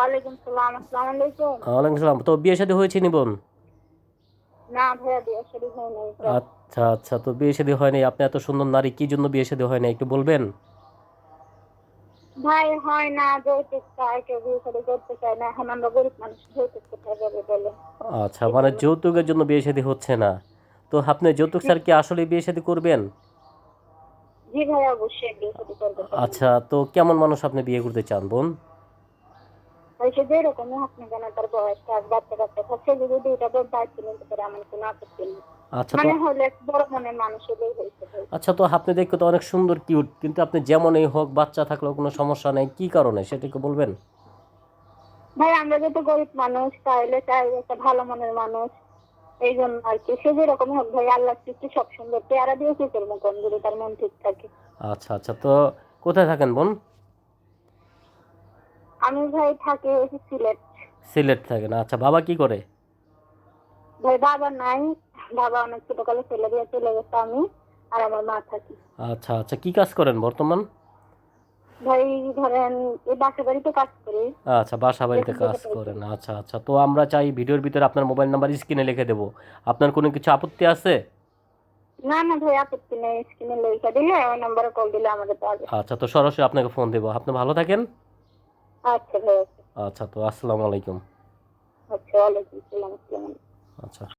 ওয়ালাইকুম সালাম আসসালামু আলাইকুম। ওয়ালাইকুম সালাম। তো বিয়ে শাদী হয়েছে নি বোন? না ভাইয়া বিয়ে শাদী আচ্ছা আচ্ছা। তো বিয়ে শাদী হয়নি আপনি এত সুন্দর নারী কি জন্য বিয়ে শাদী হয় না একটু বলবেন? ভাই হয় না যৌতুক চায় কেউ বিয়ে শাদী করতে চায় না। এখন আমরা গরিব মানুষ যৌতুক কোথায় যাবে বলে আচ্ছা মানে যৌতুকের জন্য বিয়ে শাদী হচ্ছে না। তো আপনি যৌতুক স্যার কি আসলে বিয়ে শাদী করবেন? জি ভাই অবশ্যই বিয়ে শাদী করবে আচ্ছা তো কেমন মানুষ আপনি বিয়ে করতে চান বোন? ভাই সে যেরকমই হোক না কেন তার বয়স কাজ বাচ্চা কাচ্চা থাকছে যদি দুইটা বড় দায়িত্ব নিতে পারে আমার কোনো আপত্তি নেই। আচ্ছা তো মানে হলে বড় মনের মানুষ হলেই হয়েছে। আচ্ছা তো আপনি দেখতে তো অনেক সুন্দর কিউট কিন্তু আপনি যেমনই হোক বাচ্চা থাকলেও কোনো সমস্যা নেই। কি কারণে? সেটা বলবেন? ভাই আমরা যেহেতু গরিব মানুষ তাইলে চাই একটা ভালো মনের মানুষ। এই জন্য আর কি। সে যেরকম হোক ভাই আল্লাহ সৃষ্টি সব সুন্দর পেয়ারা দিয়ে কি করব কোন যদি তার মন ঠিক থাকে? আচ্ছা আচ্ছা তো কোথায় থাকেন বোন? আমি ভাই থাকে সিলেট। সিলেট থাকেন আচ্ছা বাবা কি করে? ভাই বাবা নাই। বাবা অনেক ছোটকালে ফেলে দিয়ে চলে গেছে আমি আর আমার মা থাকি। আচ্ছা আচ্ছা কি কাজ করেন বর্তমান? ভাই ধরেন এই বাসা বাড়িতে কাজ করি। আচ্ছা বাসা বাড়িতে কাজ করেন। আচ্ছা আচ্ছা তো আমরা চাই ভিডিওর ভিতরে আপনার মোবাইল নাম্বার স্ক্রিনে লিখে দেবো। আপনার কোনো কিছু আপত্তি আছে? না না ভাই আপত্তি নেই। স্ক্রিনে লিখে দিলে ওই নাম্বারে কল দিলে আমাদের যাবে। আচ্ছা তো সরাসরি আপনাকে ফোন দেবো। আপনি ভালো থাকেন। আচ্ছা ভাই আচ্ছা তো আসসালামু আলাইকুম। আচ্ছা ওয়ালাইকুম আসসালাম আসসালাম আচ্ছা।